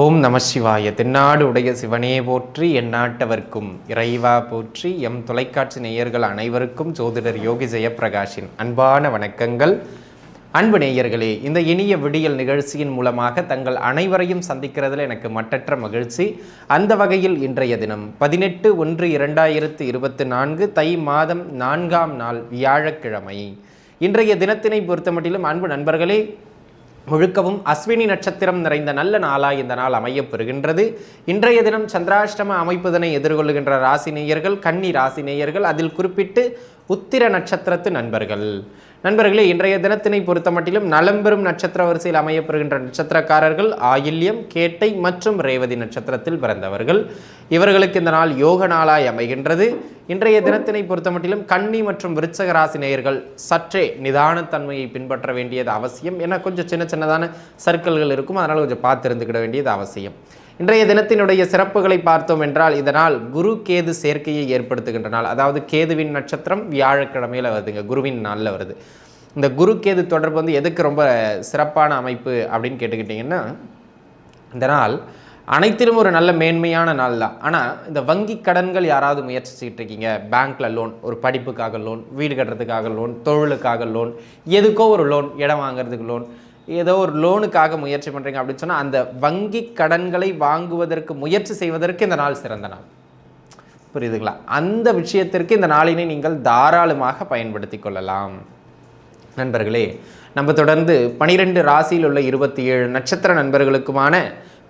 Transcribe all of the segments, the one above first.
ஓம் நம சிவாய. தென்னாடு உடைய சிவனே போற்றி எந்நாட்டவர்க்கும் இறைவா போற்றி எம் தொலைக்காட்சி நேயர்கள் அனைவருக்கும் ஜோதிடர் யோகி ஜெயப்பிரகாஷின் அன்பான வணக்கங்கள். அன்பு நேயர்களே இந்த இனிய விடியல் நிகழ்ச்சியின் மூலமாக தங்கள் அனைவரையும் சந்திக்கிறதுல எனக்கு மட்டற்ற மகிழ்ச்சி. அந்த வகையில் இன்றைய தினம் பதினெட்டு ஒன்று இரண்டாயிரத்து இருபத்தி நான்கு தை மாதம் நான்காம் நாள் வியாழக்கிழமை. இன்றைய தினத்தினை பொறுத்தமட்டிலும் அன்பு நண்பர்களே முழுக்கவும் அஸ்வினி நட்சத்திரம் நிறைந்த நல்ல நாளாக இந்த நாள் அமையப் பெறுகின்றது இன்றைய தினம் சந்திராஷ்டம அமைப்புதனை எதிர்கொள்கின்ற ராசி நேயர்கள் கன்னி ராசி நேயர்கள் அதில் குறிப்பிட்டு உத்திர நட்சத்திரத்து நண்பர்கள். நண்பர்களே இன்றைய தினத்தினை பொறுத்தமட்டிலும் நலம்பெறும் நட்சத்திர வரிசையில் அமையப்பெறுகின்ற நட்சத்திரக்காரர்கள் ஆயில்யம் கேட்டை மற்றும் ரேவதி நட்சத்திரத்தில் பிறந்தவர்கள். இவர்களுக்கு இந்த நாள் யோக நாளாய் அமைகின்றது. இன்றைய தினத்தினை பொறுத்தமட்டிலும் கன்னி மற்றும் விருச்சக ராசி நேயர்கள் சற்றே நிதானத்தன்மையை பின்பற்ற வேண்டியது அவசியம். ஏன்னா கொஞ்சம் சின்ன சின்னதான சர்க்கிள்கள் இருக்கும். அதனால் கொஞ்சம் பார்த்து இருந்துக்கிட வேண்டியது அவசியம். இன்றைய தினத்தினுடைய சிறப்புகளை பார்த்தோம் என்றால் இதனால் குரு கேது சேர்க்கையை ஏற்படுத்துகின்ற நாள் அதாவது கேதுவின் நட்சத்திரம் வியாழக்கிழமையில் வருதுங்க குருவின் நாளில் வருது. இந்த குரு கேது தொடர்பு வந்து எதுக்கு ரொம்ப சிறப்பான அமைப்பு அப்படின்னு கேட்டுக்கிட்டிங்கன்னா இந்த நாள் அனைத்திலும் ஒரு நல்ல மேன்மையான நாள் தான். ஆனால் இந்த வங்கி கடன்கள் யாராவது முயற்சி இருக்கீங்க பேங்க்கில் லோன் ஒரு படிப்புக்காக லோன் வீடு கட்டுறதுக்காக லோன் தொழிலுக்காக லோன் எதுக்கோ ஒரு லோன் இடம் வாங்குறதுக்கு லோன் ஏதோ ஒரு லோனுக்காக முயற்சி பண்ணுறீங்க அப்படின்னு சொன்னால் அந்த வங்கி கடன்களை வாங்குவதற்கு முயற்சி செய்வதற்கு இந்த நாள் சிறந்த நாள். புரியுதுங்களா? அந்த விஷயத்திற்கு இந்த நாளினை நீங்கள் தாராளமாக பயன்படுத்தி கொள்ளலாம். நண்பர்களே நம்ம தொடர்ந்து பனிரெண்டு ராசியில் உள்ள இருபத்தி ஏழு நட்சத்திர நண்பர்களுக்குமான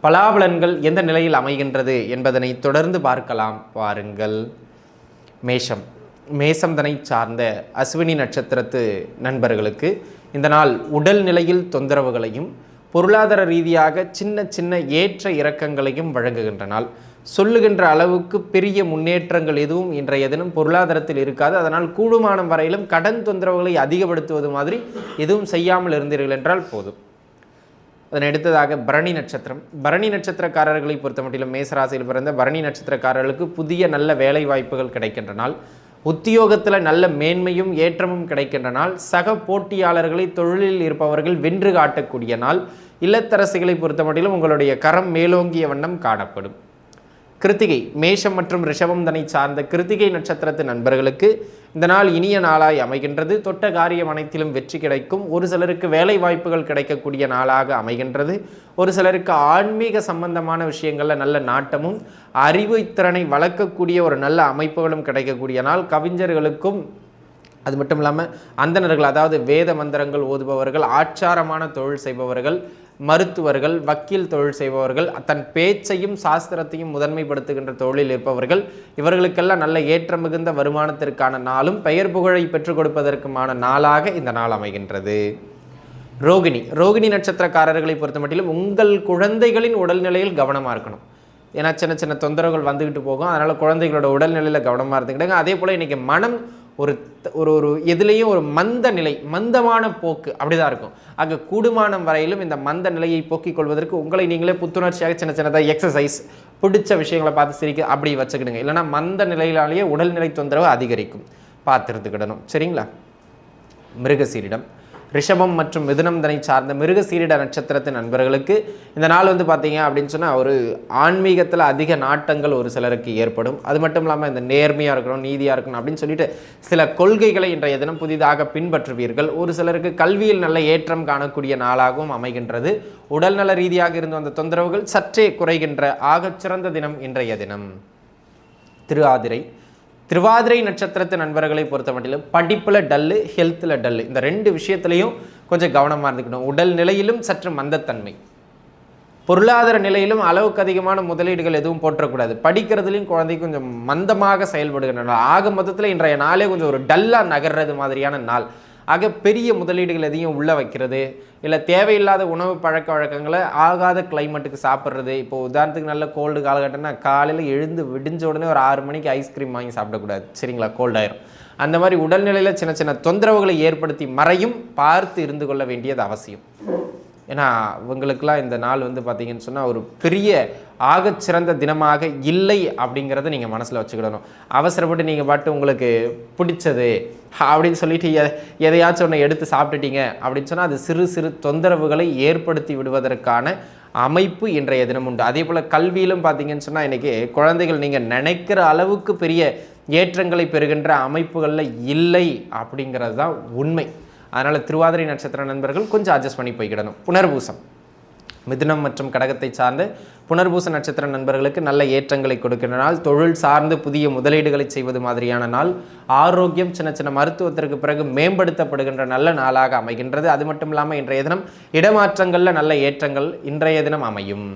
பலாபலன்கள் எந்த நிலையில் அமைகின்றது என்பதனை தொடர்ந்து பார்க்கலாம். பாருங்கள். மேஷம். மேசம்தனை சார்ந்த அஸ்வினி நட்சத்திரத்து நண்பர்களுக்கு இந்த நாள் உடல் நிலையில் தொந்தரவுகளையும் பொருளாதார ரீதியாக சின்ன சின்ன ஏற்ற இறக்கங்களையும் வழங்குகின்ற நாள். சொல்லுகின்ற அளவுக்கு பெரிய முன்னேற்றங்கள் எதுவும் இன்றைய தினம் பொருளாதாரத்தில் இருக்காது. அதனால் கூடுமானம் வரையிலும் கடன் தொந்தரவுகளை அதிகப்படுத்துவது மாதிரி எதுவும் செய்யாமல் இருந்தீர்கள் என்றால் போதும். அதன் அடுத்ததாக பரணி நட்சத்திரம். பரணி நட்சத்திரக்காரர்களை பொறுத்தமட்டிலும் மேசராசியில் பிறந்த பரணி நட்சத்திரக்காரர்களுக்கு புதிய நல்ல வேலை வாய்ப்புகள் கிடைக்கின்ற நாள். உத்தியோகத்தில் நல்ல மேன்மையும் ஏற்றமும் கிடைக்கின்ற நாள் சக போட்டியாளர்களை தொழிலில் இருப்பவர்கள் வென்று காட்டக்கூடிய நாள். இல்லத்தரசிகளை பொறுத்தமட்டிலும் உங்களுடைய கரம் மேலோங்கிய வண்ணம் காணப்படும். கிருத்திகை மேஷம் மற்றும் ரிஷபம் தனை சார்ந்த கிருத்திகை நட்சத்திரத்து நண்பர்களுக்கு இந்த நாள் இனிய நாளாய் அமைகின்றது. தொட்ட காரியம் அனைத்திலும் வெற்றி கிடைக்கும். ஒரு சிலருக்கு வேலை வாய்ப்புகள் கிடைக்கக்கூடிய நாளாக அமைகின்றது. ஒரு சிலருக்கு ஆன்மீக சம்பந்தமான விஷயங்களில் நல்ல நாட்டமும் அறிவு திறனை வளர்க்கக்கூடிய ஒரு நல்ல அமைப்புகளும் கிடைக்கக்கூடிய நாள். கவிஞர்களுக்கும் அது மட்டும் இல்லாமல் அந்தணர்கள் அதாவது வேத மந்திரங்கள் ஓதுபவர்கள் ஆச்சாரமான தொழில் செய்பவர்கள் மருத்துவர்கள் வக்கீல் தொழில் செய்பவர்கள் தன் பேச்சையும் சாஸ்திரத்தையும் முதன்மைப்படுத்துகின்ற தொழிலில் இருப்பவர்கள் இவர்களுக்கெல்லாம் நல்ல ஏற்றம் மிகுந்த வருமானத்திற்கான நாளும் பெயர் புகழை பெற்றுக் கொடுப்பதற்குமான நாளாக இந்த நாள் அமைகின்றது. ரோகிணி. ரோகிணி நட்சத்திரக்காரர்களை பொறுத்த மட்டிலும் உங்கள் குழந்தைகளின் உடல்நிலையில் கவனமாக இருக்கணும். ஏன்னா சின்ன சின்ன தொந்தரவுகள் வந்துக்கிட்டு போகும். அதனால் குழந்தைகளோட உடல்நிலையில் கவனமாக இருந்துக்கிட்டாங்க அதே போல் இன்றைக்கி மனம் ஒரு ஒரு ஒரு எதுலேயும் ஒரு மந்த நிலை மந்தமான போக்கு அப்படிதான் இருக்கும். அங்கே கூடுமானம் வரையிலும் இந்த மந்த நிலையை போக்கிக் கொள்வதற்கு உங்களை நீங்களே புத்துணர்ச்சியாக சின்ன சின்னதாக எக்ஸசைஸ் பிடிச்ச விஷயங்களை பார்த்து சிரிக்க அப்படி வச்சுக்கிடுங்க. இல்லைன்னா மந்த நிலையிலாலேயே உடல்நிலை தொந்தரவு அதிகரிக்கும். பார்த்துருந்துக்கிடணும். சரிங்களா? மிருகசீரிடம். ரிஷபம் மற்றும் மிதுனம் தனை சார்ந்த மிருக சீரிட நட்சத்திரத்தின் நண்பர்களுக்கு இந்த நாள் வந்து பார்த்தீங்க அப்படின்னு சொன்னால் ஒரு ஆன்மீகத்தில் அதிக நாட்டங்கள் ஒரு சிலருக்கு ஏற்படும். அது மட்டும் இல்லாமல் இந்த நேர்மையாக இருக்கணும் நீதியாக இருக்கணும் அப்படின்னு சொல்லிட்டு சில கொள்கைகளை இன்றைய தினம் புதிதாக பின்பற்றுவீர்கள். ஒரு சிலருக்கு கல்வியில் நல்ல ஏற்றம் காணக்கூடிய நாளாகவும் அமைகின்றது. உடல்நல ரீதியாக இருந்து வந்த தொந்தரவுகள் சற்றே குறைகின்ற ஆகச்சிறந்த தினம் இன்றைய தினம். திரு ஆதிரை திருவாதிரை நட்சத்திரத்து நண்பர்களை பொறுத்த மட்டிலும் படிப்பில் டல்லு ஹெல்த்தில் டல்லு. இந்த ரெண்டு விஷயத்துலையும் கொஞ்சம் கவனமாக இருந்துக்கணும். உடல் நிலையிலும் சற்று மந்தத்தன்மை. பொருளாதார நிலையிலும் அளவுக்கு அதிகமான முதலீடுகள் எதுவும் போற்றக்கூடாது. படிக்கிறதுலையும் குழந்தை கொஞ்சம் மந்தமாக செயல்படுகின்றன. ஆக மொத்தத்தில் இன்றைய நாளே கொஞ்சம் ஒரு டல்லாக நகர்றது மாதிரியான நாள். ஆக பெரிய முதலீடுகள் எதையும் உள்ளே வைக்கிறது இல்லை தேவையில்லாத உணவு பழக்க வழக்கங்களை ஆகாத கிளைமேட்டுக்கு சாப்பிட்றது. இப்போ உதாரணத்துக்கு நல்ல கோல்டு காலகட்டம்னா காலையில் எழுந்து விடிஞ்ச உடனே ஒரு ஆறு மணிக்கு ஐஸ்கிரீம் வாங்கி சாப்பிடக்கூடாது. சரிங்களா? கோல்டாயிரும் அந்த மாதிரி உடல்நிலையில் சின்ன சின்ன தொந்தரவுகளை ஏற்படுத்தி மறையும் பார்த்து இருந்து கொள்ள வேண்டியது அவசியம். ஏன்னா இவங்களுக்கெல்லாம் இந்த நாள் வந்து பார்த்தீங்கன்னு சொன்னால் ஒரு பெரிய ஆகச்சிறந்த தினமாக இல்லை அப்படிங்கிறத நீங்கள் மனசில் வச்சுக்கிடணும். அவசரப்பட்டு நீங்கள் பாட்டு உங்களுக்கு பிடிச்சது அப்படின்னு சொல்லிட்டு எ- எதையாச்சும் ஒன்று எடுத்து சாப்பிட்டுட்டீங்க அப்படின்னு சொன்னால் அது சிறு சிறு தொந்தரவுகளை ஏற்படுத்தி விடுவதற்கான அமைப்பு இன்றைய தினம் உண்டு. அதே போல் கல்வியிலும் பார்த்தீங்கன்னு சொன்னால் இன்றைக்கி குழந்தைகள் நீங்கள் நினைக்கிற அளவுக்கு பெரிய ஏற்றங்களை பெறுகின்ற அமைப்புகளில் இல்லை அப்படிங்கிறது தான் உண்மை. அதனால் திருவாதிரை நட்சத்திர நண்பர்கள் கொஞ்சம் அட்ஜஸ்ட் பண்ணி போய்க்கிடணும் புனர்பூசம். மிதுனம் மற்றும் கடகத்தை சார்ந்து புனர்பூச நட்சத்திர நண்பர்களுக்கு நல்ல ஏற்றங்களை கொடுக்கிற நாள். தொழில் சார்ந்து புதிய முதலீடுகளை செய்வது மாதிரியான நாள். ஆரோக்கியம் சின்ன சின்ன மருத்துவத்திற்கு பிறகு மேம்படுத்தப்படுகின்ற நல்ல நாளாக அமைகின்றது. அது மட்டும் இல்லாமல் இன்றைய தினம் இடமாற்றங்களில் நல்ல ஏற்றங்கள் இன்றைய தினம் அமையும்.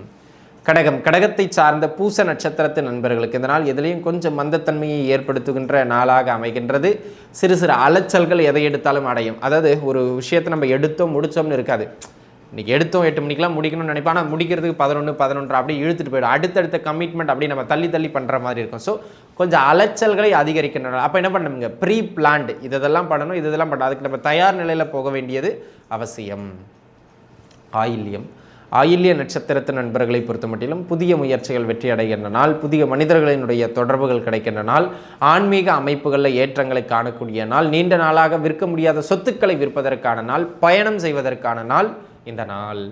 கடகம் கடகத்தை சார்ந்த பூச நட்சத்திரத்து நண்பர்களுக்கு இந்த நாள் எதிலையும் கொஞ்சம் மந்தத்தன்மையை ஏற்படுத்துகின்ற நாளாக அமைகின்றது. சிறு சிறு அலைச்சல்கள் எதை எடுத்தாலும் அடையும். அதாவது ஒரு விஷயத்தை நம்ம எடுத்தோம் முடித்தோம்னு இருக்காது. இன்றைக்கி எடுத்தோம் எட்டு மணிக்கெலாம் முடிக்கணும்னு நினைப்போம் ஆனால் முடிக்கிறதுக்கு பதினொன்று பதினொன்று அப்படியே இழுத்துட்டு போயிடும். அடுத்தடுத்த கமிட்மெண்ட் அப்படி நம்ம தள்ளி தள்ளி பண்ணுற மாதிரி இருக்கும். ஸோ கொஞ்சம் அலைச்சல்களை அதிகரிக்கின்றன அப்போ என்ன பண்ணுங்க? ப்ரீ பிளான்டு இதெல்லாம் பண்ணணும் இதெல்லாம் பண்ணணும். அதுக்கு நம்ம தயார் நிலையில் போக வேண்டியது அவசியம். ஆயில்யம். ஆயில்ய நட்சத்திரத்து நண்பர்களை பொறுத்த மட்டிலும் புதிய முயற்சிகள் வெற்றி அடைகின்ற நாள் புதிய மனிதர்களினுடைய தொடர்புகள் கிடைக்கின்ற நாள் ஆன்மீக அமைப்புகளில் ஏற்றங்களை காணக்கூடிய நாள் நீண்ட நாளாக விற்க முடியாத சொத்துக்களை விற்பதற்கான நாள் பயணம் செய்வதற்கான நாள் இந்த நாள்.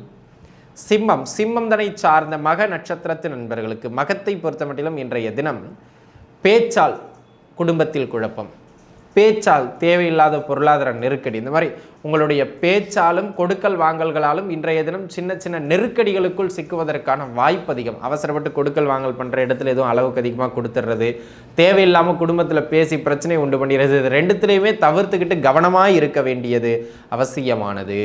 சிம்மம் சிம்மம் தனை சார்ந்த மக நட்சத்திரத்து நண்பர்களுக்கு மகத்தை பொறுத்த மட்டிலும் இன்றைய தினம் பேச்சால் குடும்பத்தில் குழப்பம். பேச்சால் தேவையில்லாத பொருளாதார நெருக்கடி. இந்த மாதிரி உங்களுடைய பேச்சாலும் கொடுக்கல் வாங்கல்களாலும் இன்றைய தினம் சின்ன சின்ன நெருக்கடிகளுக்குள் சிக்குவதற்கான வாய்ப்பு அதிகம். அவசரப்பட்டு கொடுக்கல் வாங்கல் பண்ணுற இடத்துல எதுவும் அளவுக்கு அதிகமாக கொடுத்துட்றது தேவையில்லாமல் குடும்பத்தில் பேசி பிரச்சனை உண்டு பண்ணிடுறது இது ரெண்டுத்துலேயுமே தவிர்த்துக்கிட்டு கவனமாக இருக்க வேண்டியது அவசியமானது.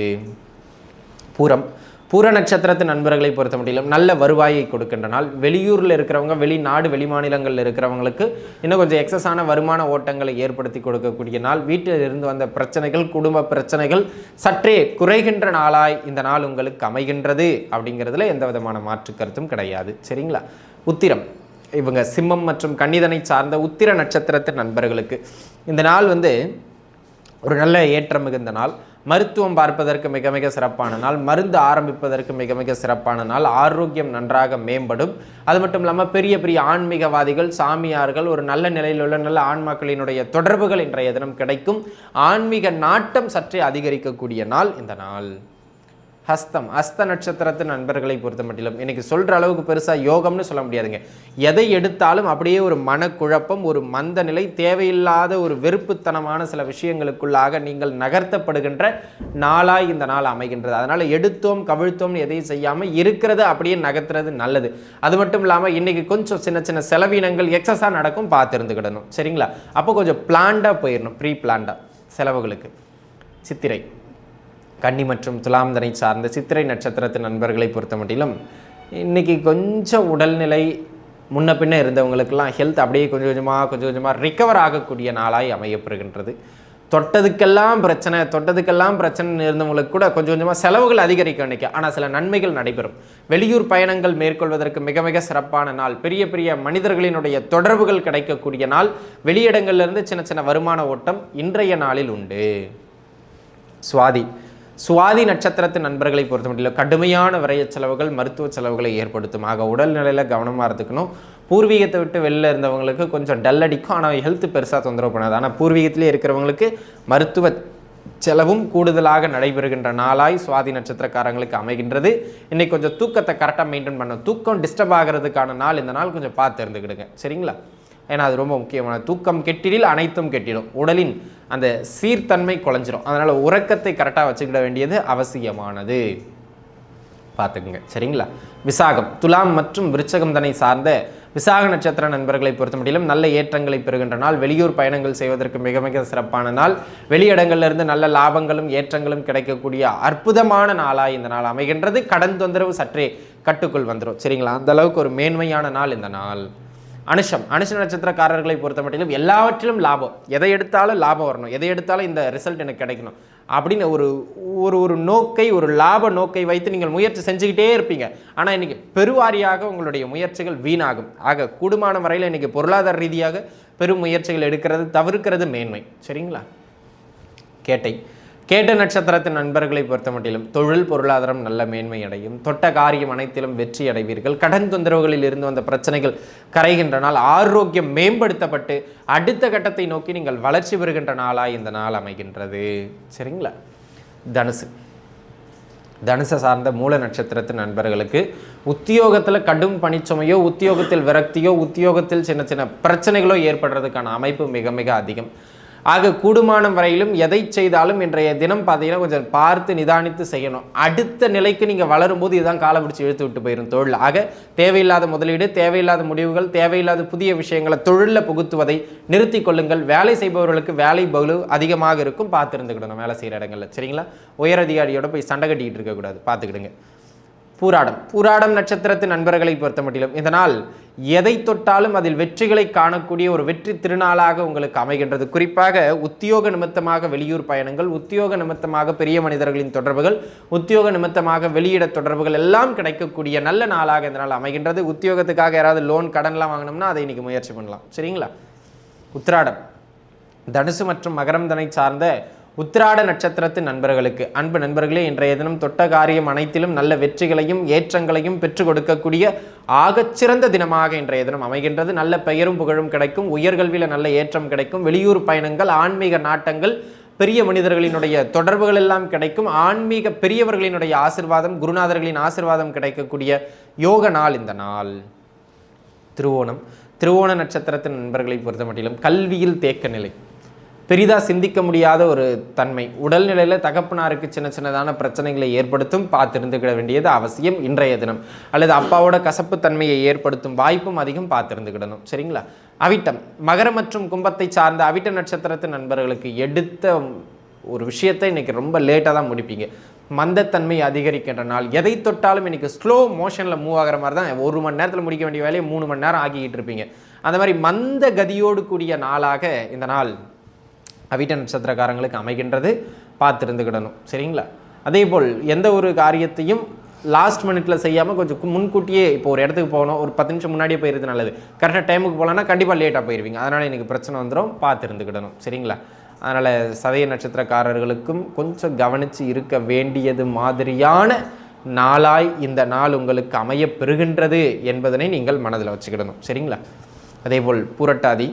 பூரம். பூர நட்சத்திரத்து நண்பர்களை பொறுத்த முடியலும் நல்ல வருவாயை கொடுக்கின்ற நாள். வெளியூரில் இருக்கிறவங்க வெளிநாடு வெளிமாநிலங்களில் இருக்கிறவங்களுக்கு இன்னும் கொஞ்சம் எக்ஸஸான வருமான ஓட்டங்களை ஏற்படுத்தி கொடுக்கக்கூடிய நாள். வீட்டில் இருந்து வந்த பிரச்சனைகள் குடும்ப பிரச்சனைகள் சற்றே குறைகின்ற நாளாய் இந்த நாள் உங்களுக்கு அமைகின்றது அப்படிங்கிறதுல எந்த விதமான மாற்று கருத்தும் கிடையாது. சரிங்களா? உத்திரம். இவங்க சிம்மம் மற்றும் கன்னிதனை சார்ந்த உத்திர நட்சத்திரத்து நண்பர்களுக்கு இந்த நாள் வந்து ஒரு நல்ல ஏற்றம் மிகுந்த நாள். மருத்துவம் பார்ப்பதற்கு மிக மிக சிறப்பான நாள் மருந்து ஆரம்பிப்பதற்கு மிக மிக சிறப்பான நாள். ஆரோக்கியம் நன்றாக மேம்படும். அது மட்டும் இல்லாமல் பெரிய பெரிய ஆன்மீகவாதிகள் சாமியார்கள் ஒரு நல்ல நிலையில் உள்ள நல்ல ஆன்மாக்களினுடைய தொடர்புகள் இன்றைய தினம் கிடைக்கும். ஆன்மீக நாட்டம் சற்றே அதிகரிக்கக்கூடிய நாள் இந்த நாள். ஹஸ்தம் ஹஸ்த நட்சத்திரத்து நண்பர்களை பொறுத்த மட்டிலும் இன்றைக்கி சொல்கிற அளவுக்கு பெருசாக யோகம்னு சொல்ல முடியாதுங்க. எதை எடுத்தாலும் அப்படியே ஒரு மனக்குழப்பம் ஒரு மந்த நிலை தேவையில்லாத ஒரு வெறுப்புத்தனமான சில விஷயங்களுக்குள்ளாக நீங்கள் நகர்த்தப்படுகின்ற நாளாக இந்த நாள் அமைகின்றது. அதனால் எடுத்தோம் கவிழ்த்தோம்னு எதையும் செய்யாமல் இருக்கிறத அப்படியே நகர்த்துறது நல்லது. அது மட்டும் இல்லாமல் இன்றைக்கி கொஞ்சம் சின்ன சின்ன செலவினங்கள் எக்ஸஸாக நடக்கும் பார்த்துருந்துக்கிடணும். சரிங்களா? அப்போ கொஞ்சம் பிளான்டாக போயிடணும் ப்ரீ பிளான்டாக செலவுகளுக்கு. சித்திரை. கன்னி மற்றும் துலாம் தனை சார்ந்த சித்திரை நட்சத்திரத்து நண்பர்களை பொறுத்த மட்டிலும் இன்றைக்கி கொஞ்சம் உடல்நிலை முன்ன பின்ன இருந்தவங்களுக்கெல்லாம் ஹெல்த் அப்படியே கொஞ்சம் கொஞ்சமாக கொஞ்சம் கொஞ்சமாக ரிக்கவர் ஆகக்கூடிய நாளாய் அமையப்பெறுகின்றது. தொட்டதுக்கெல்லாம் பிரச்சனை தொட்டதுக்கெல்லாம் பிரச்சனை இருந்தவங்களுக்கு கூட கொஞ்சம் கொஞ்சமாக செலவுகள் அதிகரிக்கும் நினைக்க ஆனால் சில நன்மைகள் நடைபெறும். வெளியூர் பயணங்கள் மேற்கொள்வதற்கு மிக மிக சிறப்பான நாள். பெரிய பெரிய மனிதர்களினுடைய தொடர்புகள் கிடைக்கக்கூடிய நாள். வெளியிடங்கள்லேருந்து சின்ன சின்ன வருமான ஓட்டம் இன்றைய நாளில் உண்டு. சுவாதி சுவாதி நட்சத்திரத்து நண்பர்களை பொறுத்த மட்டும் கடுமையான விரைய செலவுகள் மருத்துவ செலவுகளை ஏற்படுத்தும். ஆக உடல்நிலையில் கவனமாக இருந்துக்கணும். பூர்வீகத்தை விட்டு வெளில இருந்தவங்களுக்கு கொஞ்சம் டல் அடிக்கும். ஆனால் ஹெல்த் பெருசாக தொந்தரவு பண்ணாது. ஆனால் பூர்வீகத்திலே இருக்கிறவங்களுக்கு மருத்துவ செலவும் கூடுதலாக நடைபெறுகின்ற நாளாய் சுவாதி நட்சத்திரக்காரங்களுக்கு அமைகின்றது. இன்னைக்கு கொஞ்சம் தூக்கத்தை கரெக்டாக மெயின்டைன் பண்ணணும். தூக்கம் டிஸ்டர்ப் ஆகிறதுக்கான நாள். இந்த நாள் கொஞ்சம் பார்த்து இருந்துக்கிடுங்க. சரிங்களா? ஏன்னா அது ரொம்ப முக்கியமான தூக்கம் கெட்டிடில் அனைத்தும் கெட்டிடும். உடலின் அந்த சீர்தன்மை குலைஞ்சிரும். அதனால் உறக்கத்தை கரெக்டாக வச்சுக்கிட வேண்டியது அவசியமானது. பார்த்துக்குங்க. சரிங்களா? விசாகம். துலாம் மற்றும் விருச்சகம் தனை சார்ந்த விசாக நட்சத்திர நண்பர்களை பொறுத்த முடியலும் நல்ல ஏற்றங்களை பெறுகின்ற நாள். வெளியூர் பயணங்கள் செய்வதற்கு மிக மிக சிறப்பான நாள். வெளியிடங்கள்லேருந்து நல்ல லாபங்களும் ஏற்றங்களும் கிடைக்கக்கூடிய அற்புதமான நாளாக இந்த நாள் அமைகின்றது. கடன் தொந்தரவு சற்றே கட்டுக்குள் வந்துடும் சரிங்களா? அந்த அளவுக்கு ஒரு மேன்மையான நாள் இந்த நாள். அனுஷம் அனுஷ நட்சத்திரக்காரர்களை பொறுத்த மட்டிலும் எல்லாவற்றிலும் லாபம். எதை எடுத்தாலும் லாபம் வரணும். எதை எடுத்தாலும் இந்த ரிசல்ட் எனக்கு கிடைக்கணும். அப்படின்னு ஒரு ஒரு ஒரு நோக்கை ஒரு லாப நோக்கை வைத்து நீங்கள் முயற்சி செஞ்சுக்கிட்டே இருப்பீங்க. ஆனால் இன்னைக்கு பெருவாரியாக உங்களுடைய முயற்சிகள் வீணாகும். ஆக கூடுமான வரையில் இன்றைக்கி பொருளாதார ரீதியாக பெரும் முயற்சிகள் எடுக்கிறது தவிர்க்கிறது மேன்மை. சரிங்களா? கேட்டை. கேட்ட நட்சத்திரத்தின் நண்பர்களை பொறுத்த மட்டிலும் தொழில் பொருளாதாரம் நல்ல மேன்மை அடையும். தொட்ட காரியம் அனைத்திலும் வெற்றி அடைவீர்கள். கடன் தொந்தரவுகளில் இருந்து வந்த பிரச்சனைகள் கரைகின்ற நாள் ஆரோக்கியம் மேம்படுத்தப்பட்டு அடுத்த கட்டத்தை நோக்கி நீங்கள் வளர்ச்சி பெறுகின்ற நாளாக இந்த நாள் அமைகின்றது. சரிங்களா? தனுசு. தனுசை சார்ந்த மூல நட்சத்திரத்தின் நண்பர்களுக்கு உத்தியோகத்தில் கடும் பணிச்சுமையோ உத்தியோகத்தில் விரக்தியோ உத்தியோகத்தில் சின்ன சின்ன பிரச்சனைகளோ ஏற்படுறதுக்கான அமைப்பு மிக மிக அதிகம். ஆக கூடுமானம் வரையிலும் எதை செய்தாலும் இன்றைய தினம் பார்த்தீங்கன்னா கொஞ்சம் பார்த்து நிதானித்து செய்யணும். அடுத்த நிலைக்கு நீங்கள் வளரும்போது இதுதான் காலை பிடிச்சி இழுத்து விட்டு போயிடும் தொழில். ஆக தேவையில்லாத முதலீடு தேவையில்லாத முடிவுகள் தேவையில்லாத புதிய விஷயங்களை தொழிலில் புகுத்துவதை நிறுத்தி கொள்ளுங்கள். வேலை செய்பவர்களுக்கு வேலை பலு அதிகமாக இருக்கும். பார்த்துருந்துக்கிடணும் வேலை செய்கிற இடங்களில். சரிங்களா? உயரதிகாரியோட போய் சண்டை கட்டிக்கிட்டு இருக்கக்கூடாது. பார்த்துக்கிடுங்க. பூராடம். பூராடம் நட்சத்திரத்தின் நண்பர்களை பொறுத்த மட்டிலும் இதனால் எதை தொட்டாலும் அதில் வெற்றிகளை காணக்கூடிய ஒரு வெற்றி திருநாளாக உங்களுக்கு அமைகின்றது. குறிப்பாக உத்தியோக நிமித்தமாக வெளியூர் பயணங்கள் உத்தியோக நிமித்தமாக பெரிய மனிதர்களின் தொடர்புகள் உத்தியோக நிமித்தமாக வெளியிட தொடர்புகள் எல்லாம் கிடைக்கக்கூடிய நல்ல நாளாக இந்த நாள் அமைகின்றது. உத்தியோகத்துக்காக யாராவது லோன் கடன்லாம் வாங்கினோம்னா அதை இன்றைக்கி முயற்சி பண்ணலாம். சரிங்களா? உத்திராடம். தனுசு மற்றும் மகரம் தனை சார்ந்த உத்திராட நட்சத்திரத்தின் நண்பர்களுக்கு. அன்பு நண்பர்களே இன்றைய தினம் தொட்ட காரியம் அனைத்திலும் நல்ல வெற்றிகளையும் ஏற்றங்களையும் பெற்றுக் கொடுக்கக்கூடிய ஆகச்சிறந்த தினமாக இன்றைய தினம் அமைகின்றது. நல்ல பெயரும் புகழும் கிடைக்கும் உயர்கல்வியில் நல்ல ஏற்றம் கிடைக்கும் வெளியூர் பயணங்கள் ஆன்மீக நாட்டங்கள் பெரிய மனிதர்களினுடைய தொடர்புகள் எல்லாம் கிடைக்கும் ஆன்மீக பெரியவர்களினுடைய ஆசிர்வாதம் குருநாதர்களின் ஆசிர்வாதம் கிடைக்கக்கூடிய யோக நாள் இந்த நாள். திருவோணம். திருவோண நட்சத்திரத்தின் நண்பர்களை பொறுத்த மட்டிலும் கல்வியில் தேக்க நிலை. பெரிதாக சிந்திக்க முடியாத ஒரு தன்மை. உடல்நிலையில் தகப்பனாருக்கு சின்ன சின்னதான பிரச்சனைகளை ஏற்படுத்தும் பார்த்திருந்துக்கிட வேண்டியது அவசியம் இன்றைய தினம். அல்லது அப்பாவோட கசப்பு தன்மையை ஏற்படுத்தும் வாய்ப்பும் அதிகம் பார்த்திருந்துக்கிடணும். சரிங்களா? அவிட்டம். மகர மற்றும் கும்பத்தை சார்ந்த அவிட்ட நட்சத்திரத்தின் நண்பர்களுக்கு எடுத்த ஒரு விஷயத்தை இன்றைக்கி ரொம்ப லேட்டாக தான் முடிப்பீங்க. மந்தத்தன்மை அதிகரிக்கின்ற நாள். எதை தொட்டாலும் இன்றைக்கி ஸ்லோ மோஷனில் மூவ் ஆகிற மாதிரி தான் ஒரு மணி நேரத்தில் முடிக்க வேண்டிய வேலையை மூணு மணி நேரம் ஆக்கிக்கிட்டு இருப்பீங்க. அந்த மாதிரி மந்த கதியோடு கூடிய நாளாக இந்த நாள் அவிட்ட நட்சத்திரக்காரங்களுக்கு அமைகின்றது பார்த்துருந்துக்கிடணும் சரிங்களா? அதே போல் எந்த ஒரு காரியத்தையும் லாஸ்ட் மினிட்ல செய்யாமல் கொஞ்சம் முன்கூட்டியே இப்போ ஒரு இடத்துக்கு போகணும் ஒரு பத்து நிமிஷம் முன்னாடியே போயிருது நல்லது. கரெக்டாக டைமுக்கு போகலன்னா கண்டிப்பாக லேட்டாக போயிருவீங்க. அதனால் எனக்கு பிரச்சனை வந்துடும் பார்த்துருந்துக்கிடணும் சரிங்களா? அதனால் சதய நட்சத்திரக்காரர்களுக்கும் கொஞ்சம் கவனித்து இருக்க வேண்டியது மாதிரியான நாளாய் இந்த நாள் உங்களுக்கு அமைய பெறுகின்றது என்பதனை நீங்கள் மனதில் வச்சுக்கிடணும். சரிங்களா? அதேபோல் பூரட்டாதி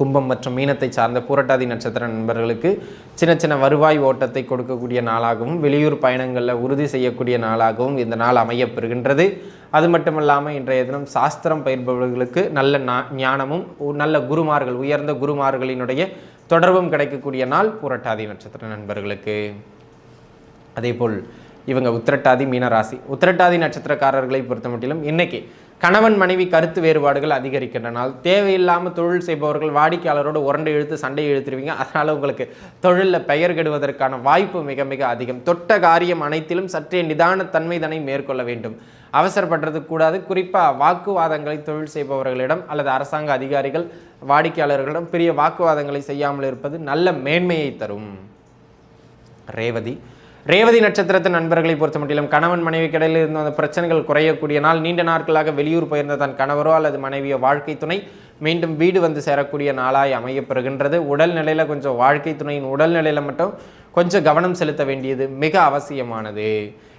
கும்பம் மற்றும் மீனத்தை சார்ந்த பூரட்டாதி நட்சத்திர நண்பர்களுக்கு சின்ன சின்ன வருவாய் ஓட்டத்தை கொடுக்கக்கூடிய நாளாகவும் வெளியூர் பயணங்களில் உறுதி செய்யக்கூடிய நாளாகவும் இந்த நாள் அமையப்பெறுகின்றது. அது மட்டுமல்லாமல் இன்றைய தினம் சாஸ்திரம் பயிர்பவர்களுக்கு நல்ல நா- ஞானமும் உ- நல்ல குருமார்கள் உயர்ந்த குருமார்களினுடைய தொடர்பும் கிடைக்கக்கூடிய நாள் பூரட்டாதி நட்சத்திர நண்பர்களுக்கு. அதேபோல் இவங்க உத்திரட்டாதி மீனராசி. உத்திரட்டாதி நட்சத்திரக்காரர்களை பொறுத்தமட்டிலும் இன்னைக்கு கணவன் மனைவி கருத்து வேறுபாடுகள் அதிகரிக்கின்றனால் தேவையில்லாமல் தொழில் செய்பவர்கள் வாடிக்கையாளரோடு உரண்டு இழுத்து சண்டை இழுத்துருவீங்க. அதனால் உங்களுக்கு தொழிலில் பெயர் கெடுவதற்கான வாய்ப்பு மிக மிக அதிகம். தொட்ட காரியம் அனைத்திலும் சற்றே நிதானத்தன்மைதனை மேற்கொள்ள வேண்டும். அவசரப்படுறது கூடாது. குறிப்பாக வாக்குவாதங்களை தொழில் செய்பவர்களிடம் அல்லது அரசாங்க அதிகாரிகள் வாடிக்கையாளர்களிடம் பெரிய வாக்குவாதங்களை செய்யாமல் இருப்பது நல்ல மேன்மையை தரும். ரேவதி ரேவதி நட்சத்திரத்தின் நண்பர்களை பொறுத்த மட்டிலும் கணவன் மனைவிக்கு இடையில் இருந்த அந்த பிரச்சனைகள் குறையக்கூடிய நாள் நீண்ட நாட்களாக வெளியூர் போயிருந்த தன் கணவரோ அல்லது மனைவியோ வாழ்க்கை துணை மீண்டும் வீடு வந்து சேரக்கூடிய நாளாய் அமையப்பெறுகின்றது. உடல்நிலையில் கொஞ்சம் வாழ்க்கை துணையின் உடல்நிலையில் மட்டும் கொஞ்சம் கவனம் செலுத்த வேண்டியது மிக அவசியமானது.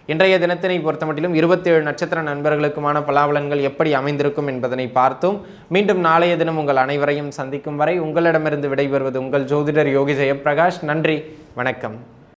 இன்றைய தினத்தினை பொறுத்த மட்டிலும் இருபத்தேழு நட்சத்திர நண்பர்களுக்குமான பலாபலன்கள் எப்படி அமைந்திருக்கும் என்பதனை பார்த்தோம். மீண்டும் நாளைய தினம் உங்கள் அனைவரையும் சந்திக்கும் வரை உங்களிடமிருந்து விடைபெறுவது உங்கள் ஜோதிடர் யோகி ஜெயபிரகாஷ் நன்றி வணக்கம்.